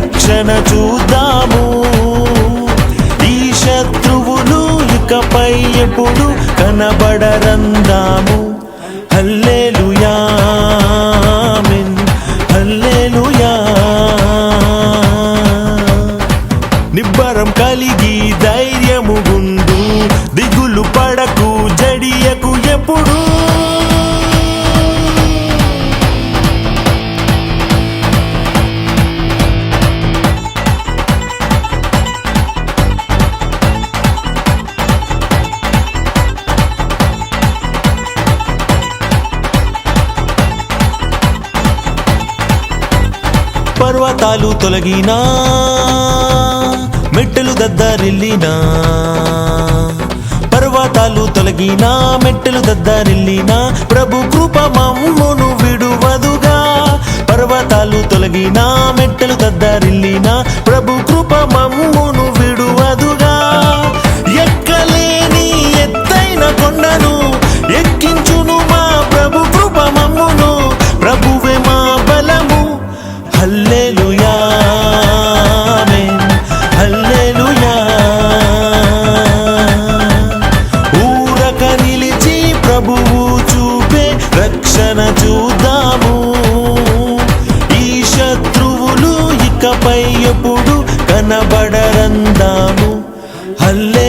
రక్షణ చూద్దాము. ఈ శత్రువులు ఇకపై ఎప్పుడు కనబడరందాము. హల్లెలూయా ఆమేన్. నిబ్బరం కలిగి ధైర్యము గుండు దిగులు పడకు జడియకు ఎప్పుడు పర్వతాలు తొలగినా మెట్టెలు దద్దరిల్లినా పర్వతాలు తొలగినా మెట్టెలు దద్దరిల్లినా ప్రభు కృప మమ్మును విడువదుగా. పర్వతాలు తొలగినా మెట్టెలు దద్దరిల్లినా ప్రభు కృప మమ్మును ఘనతన చూద్దాము. ఈ శత్రువులు ఇకపై ఎప్పుడు కనబడరందాము. హల్లే